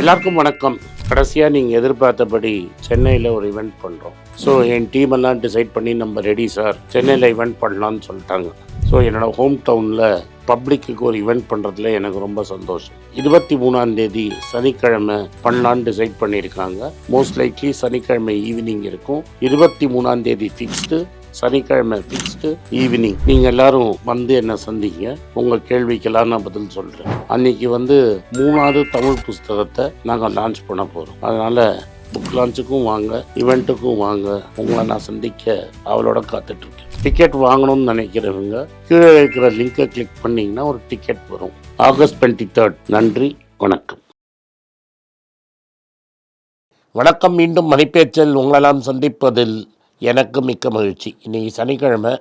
எல்லாருக்கும் வணக்கம். கடைசியாக நீங்கள் எதிர்பார்த்தபடி சென்னையில் ஒரு இவெண்ட் பண்ணுறோம் ஸோ என் டீம் எல்லாம் டிசைட் பண்ணி நம்ம ரெடி சார் சென்னையில் இவெண்ட் பண்ணலான்னு சொல்லிட்டாங்க. ஸோ என்னோட ஹோம் டவுனில் பப்ளிக்கு ஒரு இவெண்ட் பண்ணுறதுல எனக்கு ரொம்ப சந்தோஷம். இருபத்தி மூணாம் தேதி சனிக்கிழமை பண்ணலான்னு டிசைட் பண்ணியிருக்காங்க. மோஸ்ட் லைக்லி சனிக்கிழமை ஈவினிங் இருக்கும். இருபத்தி மூணாம் தேதி ஃபிக்ஸ்டு சனிக்கிழமை ஃபிக்ஸ்டு ஈவினிங் நீங்கள் எல்லாரும் வந்து என்னை சந்திங்க? உங்கள் கேள்விக்கெல்லாம் நான் பதில் சொல்கிறேன் அன்னைக்கு வந்து மூணாவது தமிழ் புஸ்தகத்தை நாங்கள் லான்ச் பண்ண போகிறோம் அதனால் புக் லான்ச்சுக்கும் வாங்க இவெண்ட்டுக்கும் வாங்க உங்களை நான் சந்திக்க அவளோட காத்துட்ருக்கேன். டிக்கெட் வாங்கணும்னு நினைக்கிறவங்க கீழே இருக்கிற லிங்கை கிளிக் பண்ணிங்கன்னா ஒரு டிக்கெட் வரும். ஆகஸ்ட் டுவெண்ட்டி தேர்ட் நன்றி வணக்கம். வணக்கம் மீண்டும் மணிப்பேச்சல் உங்களெல்லாம் சந்திப்பதில் எனக்கு மிக்க மகிழ்ச்சி. இன்றைக்கி சனிக்கிழமை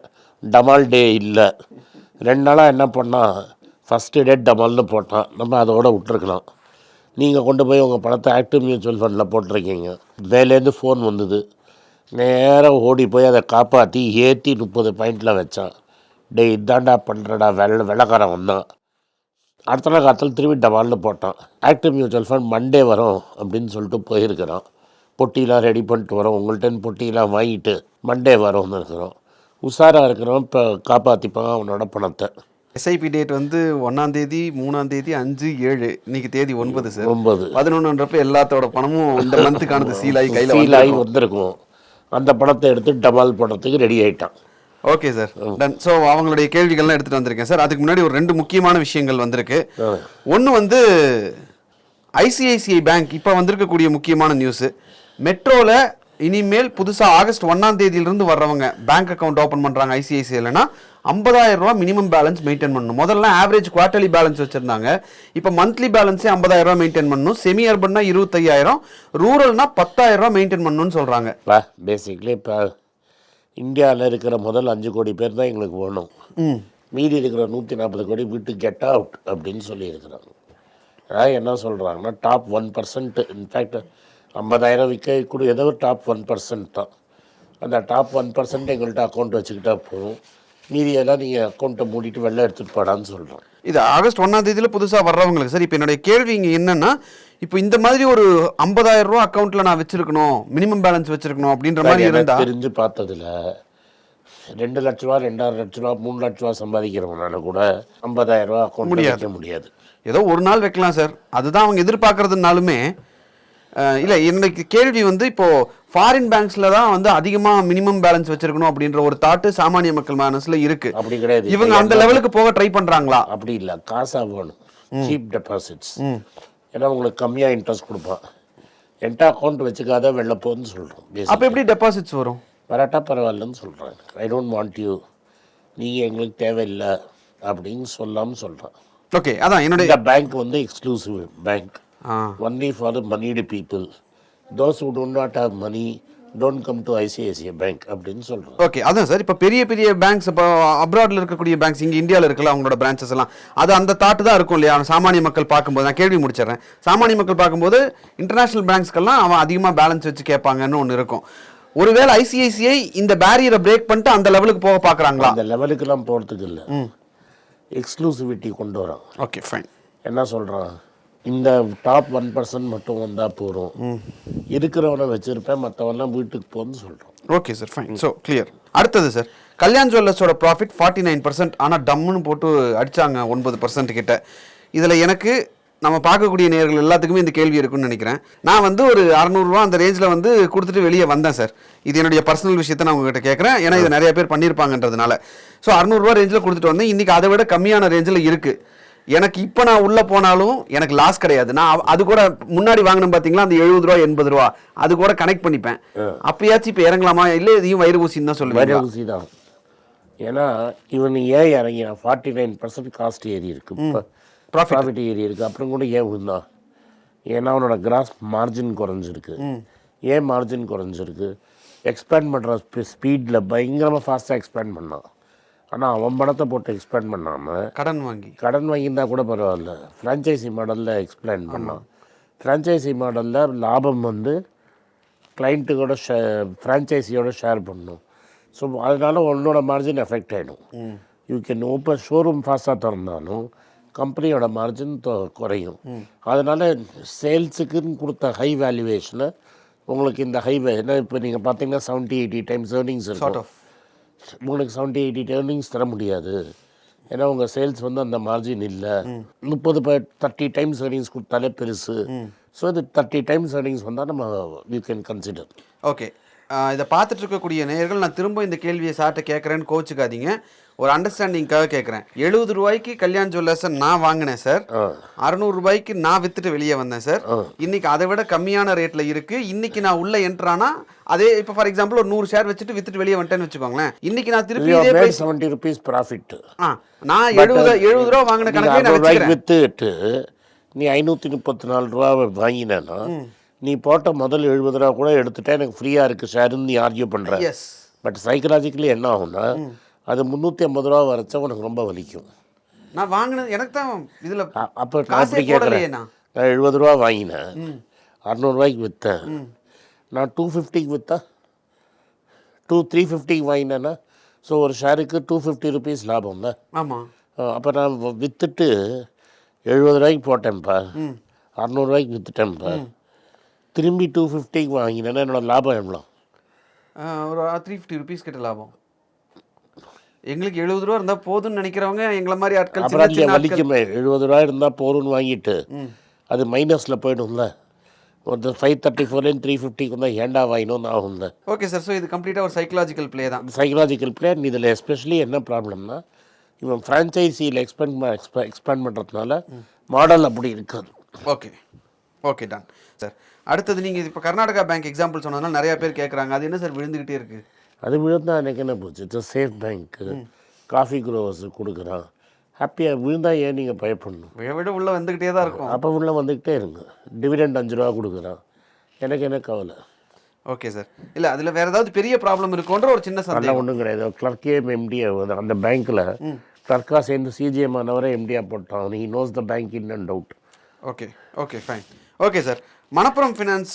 டமால் டே இல்லை. ரெண்டு நாளாக என்ன பண்ணால் ஃபஸ்ட்டு டே டமால்னு போட்டான். நம்ம அதோட விட்டுருக்கலாம். நீங்கள் கொண்டு போய் உங்கள் பணத்தை ஆக்டிவ் மியூச்சுவல் ஃபண்டில் போட்டிருக்கீங்க. மேலேருந்து ஃபோன் வந்தது. நேராக ஓடி போய் அதை காப்பாற்றி ஏற்றி முப்பது பாயிண்டில் வச்சான். டே இதாண்டா பண்ணுறடா வெள்ள வெள்ளக்காரன் வந்தான். அடுத்த நாள் காலத்தில் திரும்பி டபால்னு போட்டான். ஆக்டிவ் மியூச்சுவல் ஃபண்ட் மண்டே வரும் அப்படின்னு சொல்லிட்டு போயிருக்கிறான். பொட்டிலாம் ரெடி பண்ணிட்டு வரோம். உங்கள்கிட்ட பொட்டிலாம் வாங்கிட்டு மண்டே வரோம்னு இருக்கிறோம். உஷாராக இருக்கிறவன் இப்போ காப்பாற்றிப்பான் அவனோட பணத்தை எஸ்ஐபி டேட் வந்து ஒன்னாம் தேதி மூணாம் தேதி அஞ்சு ஏழு. இன்னைக்கு தேதி ஒன்பது சார் ஒன்பது. பதினொன்றுன்றப்ப எல்லாத்தோட பணமும் இந்த மந்த்துக்கானது சீல் ஆகி கையில் ஆகி வந்திருக்கும். அந்த பணத்தை எடுத்து டபால் போடுறதுக்கு ரெடி ஆயிட்டான். ஓகே சார் டன் ஸோ அவங்களுடைய கேள்விகள்லாம் எடுத்துட்டு வந்திருக்கேன் சார் அதுக்கு முன்னாடி ஒரு ரெண்டு முக்கியமான விஷயங்கள் வந்திருக்கு. ஒன்று வந்து ஐசிஐசிஐ பேங்க் இப்போ வந்திருக்கக்கூடிய முக்கியமான நியூஸு மெட்ரோவில் இனிமேல் புதுசாக ஆகஸ்ட் ஒன்றாம் தேதியிலிருந்து வர்றவங்க பேங்க் அக்கவுண்ட் ஓப்பன் பண்ணுறாங்க ஐசிஐசிஐலனா ஐம்பதாயிரம் ரூபா மினிமம் பேலன்ஸ் மெயின்டைன் பண்ணணும். முதல்ல ஆவரேஜ் குவார்டர்லி பேலன்ஸ் வச்சுருந்தாங்க. இப்போ மந்த்லி பேலன்ஸே ஐம்பதாயிரம் ரூபா மெயின்டைன் பண்ணணும். செமி அர்பன்னா இருபத்தையாயிரம். ரூரல்னா பத்தாயிரம் ரூபா மெயின்டைன் பண்ணணும்னு சொல்கிறாங்க பேசிக்லி இப்போ இந்தியாவில் இருக்கிற முதல் அஞ்சு கோடி பேர் தான் எங்களுக்கு வேணும். ம். மீதி இருக்கிற நூற்றி நாற்பது கோடி விட்டு கெட் அவுட் அப்படின்னு சொல்லியிருக்கிறாங்க. அதாவது என்ன சொல்கிறாங்கன்னா டாப் ஒன் பர்சன்ட் இன்ஃபேக்ட் ஐம்பதாயிரம் விற்க கூட ஏதோ டாப் ஒன் பர்சன்ட் தான். அந்த டாப் ஒன் பர்சன்ட் எங்கள்கிட்ட அக்கௌண்ட் வச்சுக்கிட்டா போதும். மீதியெல்லாம் நீங்கள் அக்கௌண்ட்டை மூடிட்டு வெளில எடுத்துகிட்டு போடான்னு சொல்கிறோம் இது ஆகஸ்ட் ஒன்றாம் தேதியில் புதுசாக வர்றவங்களுக்கு. சார் இப்போ என்னுடைய கேள்வி இங்கே என்னன்னா இப்போ இந்த மாதிரி ஒரு ஐம்பதாயிரம் ரூபா அக்கௌண்ட்டில் நான் வச்சிருக்கணும் மினிமம் பேலன்ஸ் வச்சிருக்கணும் அப்படின்ற மாதிரி எனக்கு இருந்தா தெரிஞ்சு பார்த்ததுல ரெண்டு லட்ச ரூபா ரெண்டாயிரம் லட்ச ரூபா மூணு லட்ச ரூபா சம்பாதிக்கிறவனால கூட ஐம்பதாயிரம் ரூபா அக்கௌண்ட் வைக்க முடியாது. ஏதோ ஒரு நாள் வைக்கலாம் சார். அதுதான் அவங்க எதிர்பார்க்கறதுனாலுமே இல்ல என்னுடைய கேள்வி வந்து இப்போ ஃபாரின் பேங்க்ஸ்ல தான் வந்து அதிகமா மினிமம் பேலன்ஸ் வச்சிருக்கணும் அப்படின்ற ஒரு தாட்டு சாமானிய மக்கள் மனசுல இருக்கு. அப்படி கிடையாது. இவங்க அந்த லெவலுக்கு போக ட்ரை பண்றாங்களா? அப்படி இல்லை. காசாக வேணும். சீப் டெபாசிட்ஸ் ஏன்னா உங்களுக்கு கம்மியாக இன்ட்ரெஸ்ட் கொடுப்பான். என்கிட்ட அக்கௌண்ட் வச்சுக்காத வெளில போன்னு சொல்கிறோம் அப்ப எப்படி டெபாசிட்ஸ் வரும்? வராட்டா பரவாயில்லன்னு சொல்கிறாங்க ஐ டோன்ட் வாண்ட் யூ நீங்கள் எங்களுக்கு தேவையில்லை அப்படின்னு சொல்லாமல் சொல்கிறேன் ஓகே அதான் என்னுடைய பேங்க் வந்து exclusive bank only for moneyed people those do not have money don't come to ICICI bank அப்படின்னு சொல்கிறோம் ஓகே அதான் சார். இப்போ பெரிய பெரிய பேங்க்ஸ் இப்போ அப்ராட்ல இருக்கக்கூடிய பேங்க்ஸ் இங்கே இந்தியாவில் இருக்கல அவங்களோட பிரான்ச்சஸ் எல்லாம். அது அந்த தாட்டு தான் இருக்கும் இல்லையா? சாமானிய மக்கள் பார்க்கும்போது நான் கேள்வி முடிச்சிடுறேன். சாமானிய மக்கள் பார்க்கும்போது இன்டர்நேஷனல் பேங்க்ஸ்க்கெல்லாம் அவன் அதிகமாக பேலன்ஸ் வச்சு கேட்பாங்கன்னு ஒன்று இருக்கும். ஒருவேளை ஐசிஐசிஐ இந்த பேரியரை பிரேக் பண்ணிட்டு அந்த லெவலுக்கு போக பார்க்குறாங்களா? அந்த லெவலுக்கெல்லாம் போகிறதுக்கு இல்லை. எக்ஸ்க்ளூசிவிட்டி கொண்டு வரோம் ஓகே ஃபைன் என்ன சொல்கிறான் இந்த டாப் ஒன் பர்சன்ட் மட்டும் வந்தால் போதும். இருக்கிறவனை வச்சுருப்பேன் மற்றவெல்லாம் வீட்டுக்கு போன்னு சொல்கிறோம் okay sir fine so clear அடுத்தது சார் கல்யாண் ஜுவல்லர்ஸோட ப்ராஃபிட் ஃபார்ட்டி நைன் பர்சன்ட் ஆனால் டம்முன்னு போட்டு அடிச்சாங்க ஒன்பது பர்சன்ட் கிட்ட. இதில் எனக்கு நம்ம பார்க்கக்கூடிய நேர்கள் எல்லாத்துக்குமே இந்த கேள்வி இருக்குன்னு நினைக்கிறேன். நான் வந்து ஒரு அறநூறுவா அந்த ரேஞ்சில் வந்து கொடுத்துட்டு வெளியே வந்தேன் சார் இது என்னுடைய பர்சனல் விஷயத்தை நான் உங்ககிட்ட கேட்குறேன். ஏன்னா இதை நிறைய பேர் பண்ணியிருப்பாங்கன்றதுனால. ஸோ அறநூறுவா ரேஞ்சில் கொடுத்துட்டு வந்தேன். இன்றைக்கி அதை விட கம்மியான ரேஞ்சில் இருக்குது எனக்கு இப்போ நான் உள்ளே போனாலும் எனக்கு லாஸ் கிடையாது. நான் அது கூட முன்னாடி வாங்கினேன் பார்த்தீங்களா அந்த எழுபது ரூபா எண்பது ரூபா. அது கூட கனெக்ட் பண்ணிப்பேன். அப்பயாச்சும் இப்போ இறங்கலாமா? இல்லை இதையும் வயிறு ஊசின்னு தான் சொல்லுவேன் வரி ஊசி தான் ஏன்னா இவன் ஏன் இறங்கினான் ஃபார்ட்டி நைன் பர்சன்ட் காஸ்ட் ஏறி இருக்கு. ப்ராஃபிட் ஏறி இருக்கு. அப்புறம் கூட ஏன் விழுந்தான் ஏன்னா அவனோட கிராஸ் மார்ஜின் குறைஞ்சிருக்கு. ஏன் மார்ஜின் குறைஞ்சிருக்கு? எக்ஸ்பேண்ட் பண்ணுற ஸ்பீடில் பயங்கரமாக ஃபாஸ்ட்டாக எக்ஸ்பேண்ட் பண்ணான். ஆனால் அவன் பணத்தை போட்டு எக்ஸ்பேண்ட் பண்ணாமல் கடன் வாங்கி. கடன் வாங்கியிருந்தா கூட பரவாயில்ல. ஃப்ரான்ச்சைசி மாடலில் எக்ஸ்பிளைன் பண்ணோம் ஃப்ரான்ச்சைசி மாடலில் லாபம் வந்து கிளைண்ட்டுக்கூட ஷே ஃப்ரான்ச்சைசியோட ஷேர் பண்ணணும் ஸோ அதனால உன்னோட மார்ஜின் எஃபெக்ட் ஆகிடும் யூ கேன் ஓப்பன் ஷோரூம் ஃபாஸ்ட்டாக திறந்தாலும் கம்பெனியோட மார்ஜின் குறையும். அதனால் சேல்ஸுக்குன்னு கொடுத்த ஹை வேல்யூவேஷனை உங்களுக்கு இந்த ஹை ஏன்னா இப்போ நீங்கள் பார்த்தீங்கன்னா செவன்ட்டி எயிட்டி டைம்ஸ் ஏர்னிங்ஸ் இருக்கும். உங்களுக்கு செவன்ட்டி எயிட்டி ஏர்னிங்ஸ் தர முடியாது. ஏன்னா உங்கள் சேல்ஸ் வந்து அந்த மார்ஜின் இல்லை. முப்பது தேர்ட்டி டைம்ஸ் ஏர்னிங்ஸ் கொடுத்தாலே பெருசு. ஸோ இது தேர்ட்டி டைம்ஸ் ஏர்னிங்ஸ் வந்தால் நம்ம யூ கேன் கன்சிடர் ஓகே இதை பார்த்துட்டு இருக்கக்கூடிய நேயர்கள் நான் திரும்ப இந்த கேள்வியை சார்ட்ட கேட்குறேன்னு கோச்சுக்காதீங்க ஒரு அண்டர்ஸ்டாண்டிங்காக கேட்குறேன் எழுபது ரூபாய்க்கு கல்யாண் ஜுவல்லர்ஸை நான் வாங்கினேன் சார் அறநூறு ரூபாய்க்கு நான் வித்துட்டு வெளியே வந்தேன் சார். இன்னைக்கு அதை விட கம்மியான ரேட்ல இருக்கு. இன்னைக்கு நான் உள்ள என்ட்ரானா அதே இப்போ ஃபார் எக்ஸாம்பிள் ஒரு நூறு ஷேர் வச்சுட்டு வித்துட்டு வெளியே வந்துட்டேன்னு வச்சுக்கோங்களேன். இன்னைக்கு நான் திருப்பி இதே பிரைஸ் செவன்ட்டி ருபீஸ் ப்ராஃபிட் நான் எழுபது எழுபது ரூபா வாங்கின கணக்கே நான் வச்சுக்கிறேன். வித்துட்டு நீ ஐநூற்றி முப்பத்தி நாலு ரூபா வாங்கினேன்னா நீ போட்ட முதல் எழுபது ரூபா கூட எடுத்துட்டா எனக்கு ஃப்ரீயாக இருக்குது ஷேருன்னு நீ ஆர்கியூ பண்ணுற பட் சைக்கலாஜிக்கலி என்ன ஆகும்னா அது முந்நூற்றி ஐம்பது ரூபா வரைச்சா உனக்கு ரொம்ப வலிக்கும். நான் வாங்கினது எனக்கு தான் இதுல அப்போ அப்படி கேட்குறேன். நான். எழுபது ரூபா வாங்கினேன். அறநூறுவாய்க்கு விற்றேன் நான் டூ ஃபிஃப்டிக்கு விற்றா டூ த்ரீ ஃபிஃப்டிக்கு வாங்கினேன்னா ஸோ ஒரு ஷேருக்கு டூ ஃபிஃப்டி ருபீஸ் லாபம் தான் ஆமா அப்போ நான் வ- வித்துட்டு எழுபது ரூபாய்க்கு போட்டேன்ப்பா அறநூறுவாய்க்கு வித்துட்டேன்ப்பா திரும்பி டூ ஃபிஃப்டிக்கு வாங்கினேன்னா என்னோட லாபம் எவ்வளோ? ஒரு த்ரீ ஃபிஃப்டி ருபீஸ் கிட்ட லாபம். எங்களுக்கு எழுபது ரூபா இருந்தா போதும்னு நினைக்கிறவங்க எங்களை மாதிரி ஆட்கள் அப்புறம் வலிக்குமே. எழுபது ரூபா இருந்தால் போரும்னு வாங்கிட்டு அது மைனஸில் போய்டும்ல. ஒரு ஃபைவ் தேர்ட்டி ஃபோர்லேருந்து த்ரீ ஃபிஃப்டிக்கு வந்தால் ஏண்டா வாங்கினோன்னு ஆகும்ல. ஓகே சார் ஸோ இது கம்ப்ளீட்டாக ஒரு சைக்கலாஜிக்கல் ப்ளே தான். சைக்கலாஜிக்கல் பிளேயர் இதில் எஸ்பெஷலி என்ன ப்ராப்ளம்னா இவன் ஃப்ரான்ச்சைசியில் எக்ஸ்பேண்ட் எக்ஸ்பே எக்ஸ்பேண்ட் பண்ணுறதுனால மாடல் அப்படி இருக்காது. ஓகே ஓகே டன் சார் அடுத்தது நீங்கள் இப்போ கர்நாடகா பேங்க் எக்ஸாம்பிள் சொன்னதுனால நிறைய பேர் கேட்குறாங்க அது என்ன சார் விழுந்துக்கிட்டே இருக்கு? அது விழுந்தா எனக்கு என்ன போச்சு? இட்ஸ் சேஃப் பேங்க்கு காஃபி குரோவர்ஸ் கொடுக்குறான். ஹாப்பியாக விழுந்தா ஏன் நீங்கள் பயப்படணும்? விட உள்ள வந்துக்கிட்டே தான் இருக்கும். அப்போ உள்ள வந்துக்கிட்டே இருங்க. டிவிடெண்ட் அஞ்சு ரூபா கொடுக்குறான். எனக்கு என்ன கவலை? ஓகே சார் இல்லை அதில் வேற ஏதாவது பெரிய ப்ராப்ளம் இருக்குன்ற ஒரு சின்ன சந்தேகம். ஒன்றும் கிடையாது. கிளர்க்கே எம்டிஏ அந்த பேங்க்கில் கிளர்க்காக சேர்ந்து சிஜிஎம் ஆனவரை எம்டியாக போட்டான். He knows the bank in and out. Okay okay fine okay sir Manappuram finance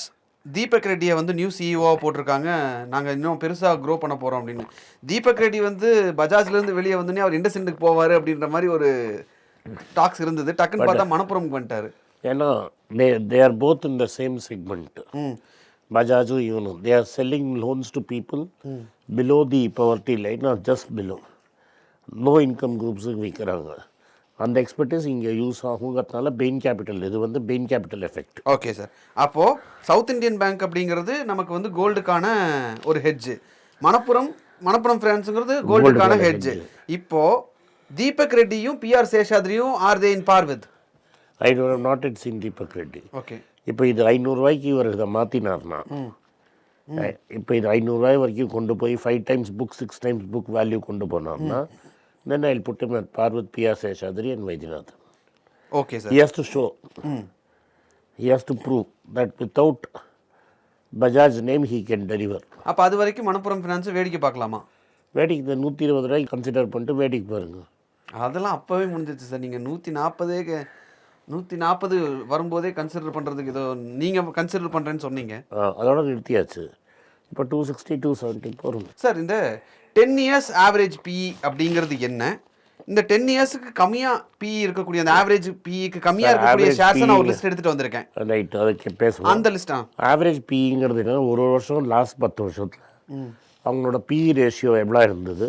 Deepak ரெட்டியை வந்து நியூ சிஇஓவாக போட்டிருக்காங்க. நாங்கள் இன்னும் பெருசாக க்ரோ பண்ண போகிறோம் அப்படின்னு. தீபக் ரெட்டி வந்து பஜாஜ்லேருந்து வெளியே வந்தோடனே அவர் இண்டஸ்இண்டுக்கு போவார் அப்படின்ற மாதிரி ஒரு டாக்ஸ் இருந்தது. டக்குன்னு பார்த்தா மணப்புரம் வந்துட்டாரு ஏன்னா they they are both in the same segment பஜாஜும் இவனும் they are selling loans to people below the poverty line are just below low income குரூப்ஸுக்கு விற்கிறாங்க. அந்த எக்ஸ்பர்டீஸ் இங்கே யூஸ் ஆகுங்கிறதுனால பெயின் கேபிட்டல் இது வந்து Bain Capital effect okay sir அப்போது South Indian bank அப்படிங்கிறது நமக்கு வந்து கோல்டுக்கான ஒரு ஹெட்ஜ் மணப்புரம் மணப்புரம் ஃபினான்ஸுங்கிறது கோல்டுக்கான ஹெட்ஜ் இப்போ தீபக் ரெட்டியும் PR சேஷாத்ரியும் are they in par with I don't not it's in Deepak Reddy okay இப்போ இது ஐநூறுரூவாய்க்கு இவர் இதை மாற்றினார்னா இப்போ இது ஐநூறுரூவாய் வரைக்கும் கொண்டு போய் five times book six times book value கொண்டு போனார்னா? Then I put him at par with PR Seshadri and Vaidyanathan okay sir he has to show. He has to prove that without Bajaj name he can deliver. அப்போ அது வரைக்கும் Manappuram finance வேடிக்கை பார்க்கலாமா? வேடிக்கை இந்த நூற்றி இருபது ரூபாய்க்கு கன்சிடர் பண்ணிட்டு வேடிக்கை பாருங்க. அதெல்லாம் அப்போவே முடிஞ்சிச்சு சார் நீங்கள் நூற்றி நாற்பதே நூற்றி நாற்பது வரும்போதே கன்சிடர் பண்ணுறதுக்கு ஏதோ நீங்கள் கன்சிடர் பண்ணுறேன்னு சொன்னீங்க. அதோட நிறுத்தியாச்சு. இப்போ டூ சிக்ஸ்டி டூ செவன்ட்டி போகும் சார் இந்த டென் இயர்ஸ் ஆவரேஜ் பிஇ அப்படிங்கிறது என்ன? இந்த டென் இயர்ஸுக்கு கம்மியாக பிஇ இருக்கக்கூடிய அந்த ஆவரேஜ் பிஇக்கு கம்மியாக இருக்கக்கூடிய ஷேர்ஸ் நான் ஒரு லிஸ்ட் எடுத்துகிட்டு வந்திருக்கேன். ரைட் அதுக்கு பேசுவோம். அந்த லிஸ்டா ஆவரேஜ் பிங்கிறது என்ன ஒரு வருஷம் லாஸ்ட் பத்து வருஷத்தில். அவங்களோட பிஇ ரேஷியோ எவ்வளோ இருந்தது?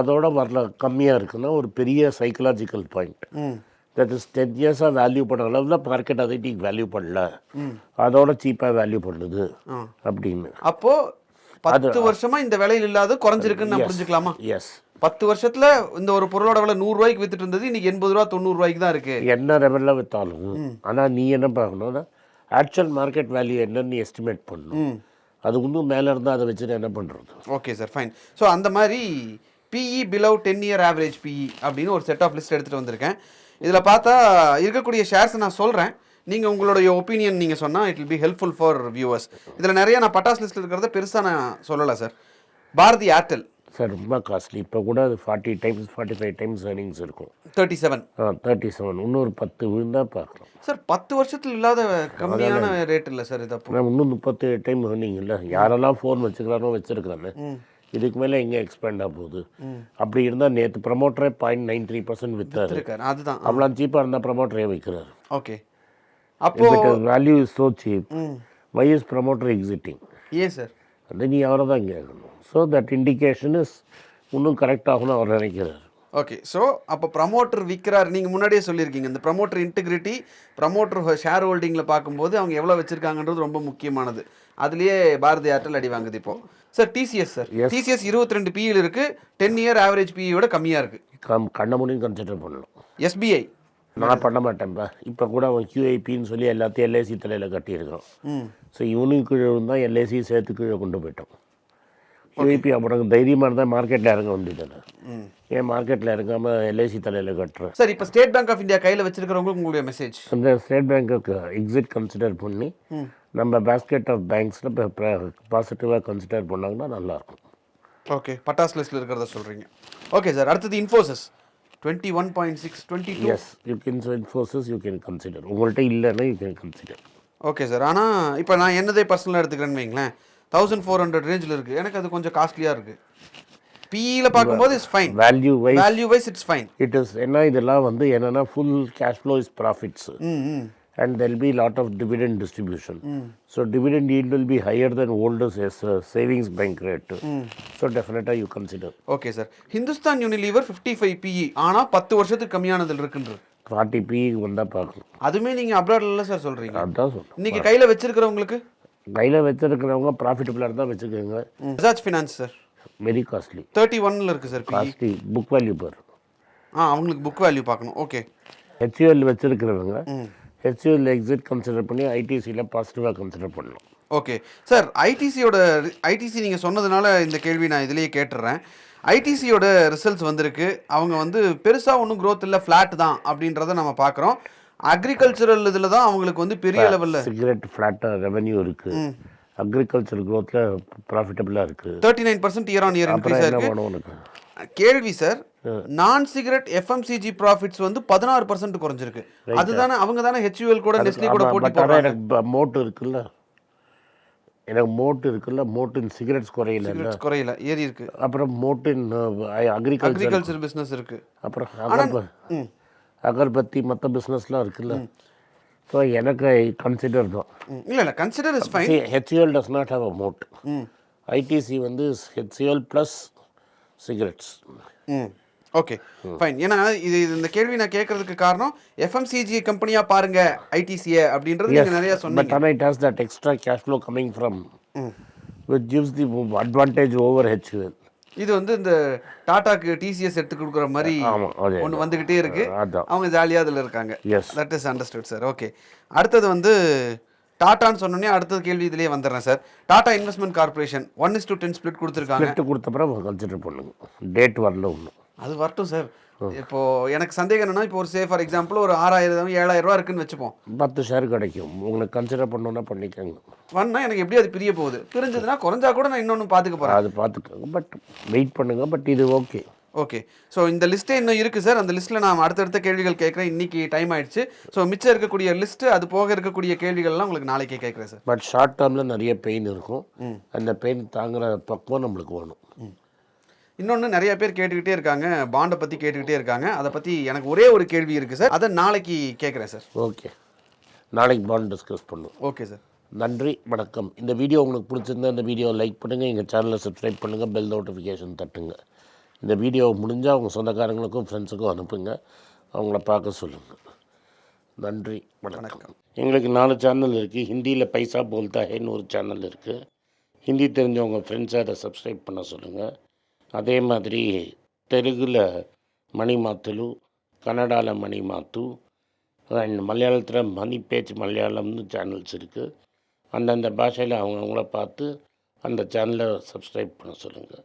அதோட வரல கம்மியாக இருக்குன்னா ஒரு பெரிய psychological point that is ten இயர்ஸாக வேல்யூ பண்ணுற அளவில் மார்க்கெட் அதை வேல்யூ பண்ணல. அதோட சீப்பாக வேல்யூ பண்ணுது. அப்படின்னு. அப்போ பத்து வருஷமா இந்த விலையில் இல்லாத குறைஞ்சிருக்குன்னு நான் புரிஞ்சுக்கலாமா? எஸ் பத்து வருஷத்துல இந்த ஒரு பொருளோட விலை நூறு ரூபாய்க்கு வித்துட்டு இருந்தது இன்னைக்கு எண்பது ரூபா தொண்ணூறு ரூபாய்க்கு தான் இருக்கு. என்ன லெவலில் விற்றாலும் ஆனால் நீ என்ன பார்க்கணும்னா ஆக்சுவல் மார்க்கெட் வேல்யூ என்னன்னு எஸ்டிமேட் பண்ணணும். அது இன்னும் மேலே இருந்தால் அதை வச்சுட்டு என்ன பண்ணுறது ஓகே சார் ஃபைன் ஸோ அந்த மாதிரி PE below ten year average PE அப்படின்னு ஒரு செட் ஆஃப் லிஸ்ட் எடுத்துகிட்டு வந்திருக்கேன். இதில் பார்த்தா இருக்கக்கூடிய ஷேர்ஸ் நான் சொல்கிறேன் நீங்கள் உங்களுடைய ஒப்பீனியன் நீங்கள் சொன்னால் it will be helpful for viewers இதில் நிறைய நான் பட்டாஸ் லிஸ்ட்டில் இருக்கிறத பெருசாக நான் சொல்லலை சார் பாரதி ஏர்டெல் சார் ரொம்ப காஸ்ட்லி இப்போ கூட அது forty times forty five times earnings இருக்கும். Thirty seven ah thirty seven இன்னொரு பத்து விழுந்தால் பார்க்குறோம் சார் பத்து வருஷத்தில் இல்லாத கம்மியான ரேட் இல்லை சார் இது நான் இன்னும் முப்பத்தேழு டைம் earning இல்லை. யாரெல்லாம் ஃபோன் வச்சுக்கிறானோ வச்சுருக்கிறானே. இதுக்கு மேலே எங்கே எக்ஸ்பேண்ட் ஆக போகுது? அப்படி இருந்தால் நேற்று ப்ரமோட்டரே பாயிண்ட் நைன் த்ரீ பர்சன்ட் விற்றாரு அதுதான். அவ்வளோ சீப்பாக இருந்தால் ப்ரமோட்டரே விற்கிறாரு ஓகே அப்போ value is so cheap hmm. Why is promoter exiting ஏன் சார்? அது நீ அவரை தான் கேட்கணும். ஸோ தட் இண்டிகேஷன் இஸ் இன்னும் கரெக்ட் ஆகணும் அவர் நினைக்கிறார். ஓகே ஸோ அப்போ ப்ரமோட்டர் விற்கிறார் நீங்கள் முன்னாடியே சொல்லியிருக்கீங்க. இந்த ப்ரமோட்டர் இன்டிகிரிட்டி ப்ரமோட்டர் ஷேர் ஹோல்டிங்கில் பார்க்கும்போது அவங்க எவ்வளோ வச்சிருக்காங்கன்றது ரொம்ப முக்கியமானது. அதுலேயே பாரதி ஏர்டெல் அடி வாங்குது இப்போ. சார் டிசிஎஸ் சார் டிசிஎஸ் இருபத்தி ரெண்டு பிஇல் இருக்குது டென் இயர் ஆவரேஜ் பிஇயோட கம்மியாக இருக்குது கம் கண்ண முடியும் கன்சிடர் பண்ணணும். எஸ்பிஐ நான் பண்ண மாட்டேன்ப்பா இப்போ கூட அவன் QIP-ன்னு சொல்லி எல்லாத்தையும் எல்ஐசி தலையில் கட்டியிருக்கான் ம். ஸோ இவனும் கீழே தான் எல்ஐசி சேர்த்து கீழே கொண்டு போயிட்டோம் QIP அப்புறம் தைரியமாக இருந்தால் மார்க்கெட்டில் இறங்க வேண்டியதானே ஏன் மார்க்கெட்டில் இறங்காமல் எல்ஐசி தலையில் கட்டுறேன் சார் இப்போ ஸ்டேட் பேங்க் ஆஃப் இந்தியா கையில் வச்சிருக்கிறவங்களுக்கு உங்களுடைய மெசேஜ் அந்த ஸ்டேட் பேங்க்குக்கு எக்ஸிட் கன்சிடர் பண்ணி நம்ம பேஸ்கெட் ஆஃப் பேங்க்ஸில் பாசிட்டிவாக கன்சிடர் பண்ணாங்கன்னா நல்லாயிருக்கும் ஓகே பட்டாஸ் லிஸ்ட்டில் இருக்கிறத சொல்கிறீங்க ஓகே சார் அடுத்தது Infosys twenty one point six twenty yes you can Infosys you can consider உங்கள்கிட்ட இல்லைன்னா you can consider okay sir ஆனால் இப்போ நான் என்னதே பர்சனலாக எடுத்துக்கிறேன்னு வைங்களேன். தௌசண்ட் ஃபோர் ஹண்ட்ரட் ரேஞ்சில் இருக்குது எனக்கு அது கொஞ்சம் காஸ்ட்லியாக இருக்குது பிஇயில் பார்க்கும்போது it's fine value wise value wise it's fine it is என்ன இதெல்லாம் வந்து என்னென்னா full cash flow is profits ம். And there'll be lot of dividend distribution. So dividend yield will be higher than oldest as uh, savings bank rate. So definitely you consider. Sir Hindustan Unilever fifty five PE ஆனால் பத்து வருஷத்துக்கு கம்மியானதில் இருக்குன்றது. 40 P வந்தால் பார்க்கணும். அதுவுமே நீங்கள் அப்ராட்ல sir சொல்கிறீங்க அதான் சொல்கிறேன் இன்னைக்கு கையில் வச்சிருக்கிறவங்களுக்கு? கையில் வச்சிருக்கிறவங்க ப்ராஃபிட்டபுளாக தான் வச்சுக்கோங்க. Bajaj finance sir very costly thirty ஒன்னில் இருக்குது sir costly book value per. ஆ அவங்களுக்கு புக் வேல்யூ பார்க்கணும். ஓகே ஹெச்யூஎல் வச்சிருக்கிறவங்க ம் ஹெச்யூஎல் எக்ஸிட் கன்சிடர் பண்ணி ஐடிசியில் பாசிட்டிவாக கன்சிடர் பண்ணணும். ஓகே சார் ஐடிசியோட ஐடிசி நீங்கள் சொன்னதுனால இந்த கேள்வி நான் இதுலேயே கேட்டுடுறேன் ஐடிசியோட ரிசல்ட்ஸ் வந்திருக்கு. அவங்க வந்து பெருசாக ஒன்றும் growth இல்லை ஃப்ளாட் தான் அப்படின்றத நம்ம பார்க்குறோம் அக்ரிகல்ச்சரல் இதில் தான் அவங்களுக்கு வந்து பெரிய லெவலில் சிகரெட் ஃப்ளாட்டாக ரெவென்யூ இருக்குது அக்ரிகல்ச்சர் க்ரோத்தில் ப்ராஃபிட்டபுளாக இருக்குது thirty nine percent year on year increase ஆயிருக்கு கேள்வி சார். நான் சிகரெட் எஃப்எம்சிஜி ப்ராஃபிட்ஸ் வந்து பதினாறு பர்சன்ட் குறைஞ்சிருக்கு. அதுதானே அவங்க தானே ஹெச்யூஎல் கூட நெஸ்லி கூட போட்டி போடுறாங்க. எனக்கு மோட்டு இருக்குல்ல. எனக்கு மோட்டு இருக்குல்ல மோட்டின் சிகரெட்ஸ் குறையில குறையல ஏறி இருக்கு. அப்புறம் மோட்டின் அக்ரிகல்ச்சர் அக்ரிகல்ச்சர் பிசினஸ் இருக்கு. அப்புறம் அகர்பத்தி மற்ற பிஸ்னஸ்லாம் இருக்குல்ல. ஸோ எனக்கு கன்சிடர் தான். இல்ல இல்ல consider is fine HUL does not have a moat ITC வந்து HUL plus cigarettes hmm. Okay fine ஏன்னா இது இந்த கேள்வி நான் கேட்கறதுக்கு காரணம் எஃப்எம்சிஜி கம்பெனியா பாருங்க ஐடிசிஏ அப்படின்றது நீங்க நிறைய சொன்னீங்க. But it has that extra cash flow coming from which gives the advantage over HUL இது வந்து இந்த டாடாக்கு டிசிஎஸ் எடுத்து கொடுக்குற மாதிரி ஒன்று வந்துகிட்டே இருக்கு. அவங்க ஜாலியாக அதில் இருக்காங்க. Yes that is understood sir okay அடுத்தது வந்து டாட்டான்னு சொன்னோன்னே அடுத்தது கேள்வி இதுலயே வந்துடுறேன் sir. Tata investment corporation one is to ten split கொடுத்துருக்காங்க. ஸ்பிளிட் கொடுத்தப்பறம் கன்சிடர் பண்ணுங்க. டேட் வரல ஒன்றும் அது வரட்டும் சார். இப்போ எனக்கு சந்தேகம் என்னன்னா இப்போ ஒரு சே ஃபார் எக்ஸாம்பிள் ஒரு ஆறாயிரம் ஏழாயிரம் ரூபா இருக்குன்னு வச்சுப்போம். பத்து ஷேர் கிடைக்கும். உங்களுக்கு கன்சிடர் பண்ணணுன்னா பண்ணிக்கோங்க. வந்தா எனக்கு எப்படி அது பிரிய போகுது. பிரிஞ்சதுன்னா குறைஞ்சா கூட நான் இன்னொன்று பார்த்துக்க போறேன். அது பார்த்துக்கோங்க பட் வெயிட் பண்ணுங்க பட் இது ஓகே ஓகே ஸோ இந்த லிஸ்ட்டே இன்னும் இருக்குது சார் அந்த லிஸ்ட்டில் நான் அடுத்தடுத்த கேள்விகள் கேட்குறேன். இன்னைக்கு டைம் ஆயிடுச்சு. ஸோ மிச்சம் இருக்கக்கூடிய லிஸ்ட்டு அது போக இருக்கக்கூடிய கேள்விகள்லாம் உங்களுக்கு நாளைக்கே கேட்குறேன் சார் பட் ஷார்ட் டேர்மில் நிறைய பெயின் இருக்கும். அந்த பெயின் தாங்குற பக்குவம் நம்மளுக்கு வேணும் இன்னொன்று நிறைய பேர் கேட்டுக்கிட்டே இருக்காங்க. பாண்டை பற்றி கேட்டுக்கிட்டே இருக்காங்க. அதை பற்றி எனக்கு ஒரே ஒரு கேள்வி இருக்குது சார் அதை நாளைக்கு கேட்குறேன் சார் ஓகே நாளைக்கு பாண்ட் டிஸ்கஸ் பண்ணுவோம். ஓகே சார் நன்றி வணக்கம். இந்த வீடியோ உங்களுக்கு பிடிச்சிருந்தா இந்த வீடியோவை லைக் பண்ணுங்கள் எங்கள் சேனலை சப்ஸ்கிரைப் பண்ணுங்கள் பெல் நோட்டிஃபிகேஷன் தட்டுங்க. இந்த வீடியோ முடிஞ்சால் உங்கள் சொந்தக்காரங்களுக்கும் ஃப்ரெண்ட்ஸுக்கும் அனுப்புங்க. அவங்கள பார்க்க சொல்லுங்கள் நன்றி வணக்கம். எங்களுக்கு நாலு சேனல் இருக்குது ஹிந்தியில் பைசா போல்தா ஹேன்னு ஒரு சேனல் இருக்குது ஹிந்தி தெரிஞ்சவங்க ஃப்ரெண்ட்ஸை அதை சப்ஸ்கிரைப் பண்ண சொல்லுங்கள் அதே மாதிரி தெலுங்கில் மணி மாத்துலு கன்னடாவில் மணி மாத்து அண்ட் மலையாளத்தில் மணி பேஜ் மலையாளம்னு சேனல்ஸ் இருக்குது அந்தந்த பாஷையில் அவங்கவுங்கள பார்த்து அந்த சேனலை சப்ஸ்கிரைப் பண்ண சொல்லுங்கள்